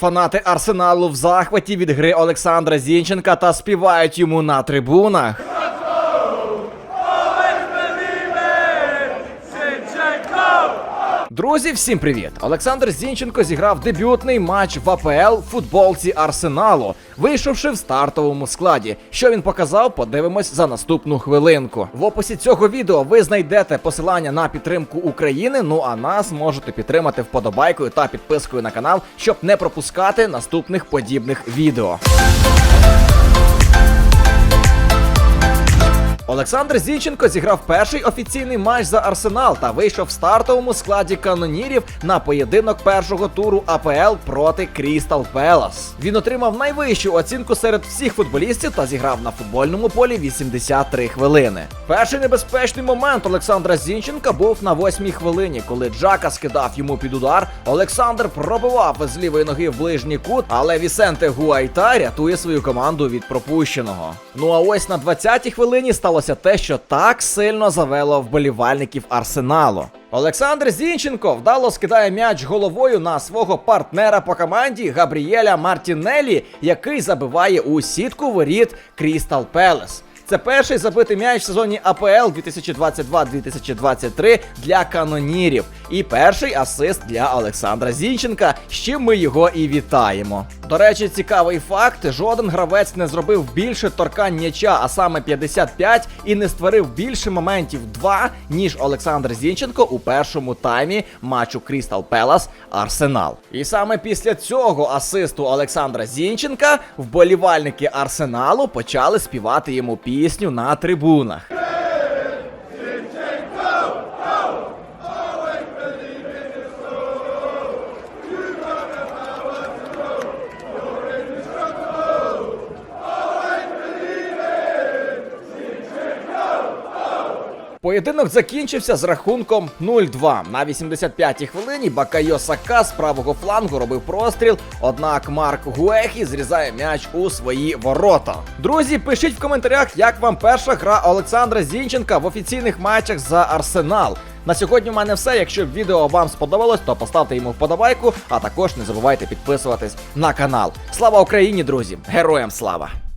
Фанати Арсеналу в захваті від гри Олександра Зінченка та співають йому на трибунах. Друзі, всім привіт! Олександр Зінченко зіграв дебютний матч в АПЛ футболці Арсеналу, вийшовши в стартовому складі. Що він показав, подивимось за наступну хвилинку. В описі цього відео ви знайдете посилання на підтримку України. Ну а нас можете підтримати вподобайкою та підпискою на канал, щоб не пропускати наступних подібних відео. Олександр Зінченко зіграв перший офіційний матч за Арсенал та вийшов в стартовому складі канонірів на поєдинок першого туру АПЛ проти Крістал Пелас. Він отримав найвищу оцінку серед всіх футболістів та зіграв на футбольному полі 83 хвилини. Перший небезпечний момент Олександра Зінченка був на восьмій хвилині, коли Джака скидав йому під удар. Олександр пробивав з лівої ноги в ближній кут, але Вісенте Гуайта рятує свою команду від пропущеного. Ну а ось на 20-й хвилині сталося те, що так сильно завело вболівальників арсеналу. Олександр Зінченко вдало скидає м'яч головою на свого партнера по команді Габріеля Мартінелі, який забиває у сітку воріт Крістал Пелес. Це перший забитий м'яч в сезоні АПЛ 2022-2023 для канонірів. І перший асист для Олександра Зінченка, з чим ми його і вітаємо. До речі, цікавий факт: жоден гравець не зробив більше торкань м'яча, а саме 55, і не створив більше моментів 2, ніж Олександр Зінченко у першому таймі матчу Крістал Пелас Арсенал. І саме після цього асисту Олександра Зінченка вболівальники Арсеналу почали співати йому пісню на трибунах. Поєдинок закінчився з рахунком 0-2. На 85-й хвилині Бакайо Сака з правого флангу робив простріл, однак Марк Гуехі зрізає м'яч у свої ворота. Друзі, пишіть в коментарях, як вам перша гра Олександра Зінченка в офіційних матчах за Арсенал. На сьогодні в мене все. Якщо відео вам сподобалось, то поставте йому вподобайку, а також не забувайте підписуватись на канал. Слава Україні, друзі! Героям слава!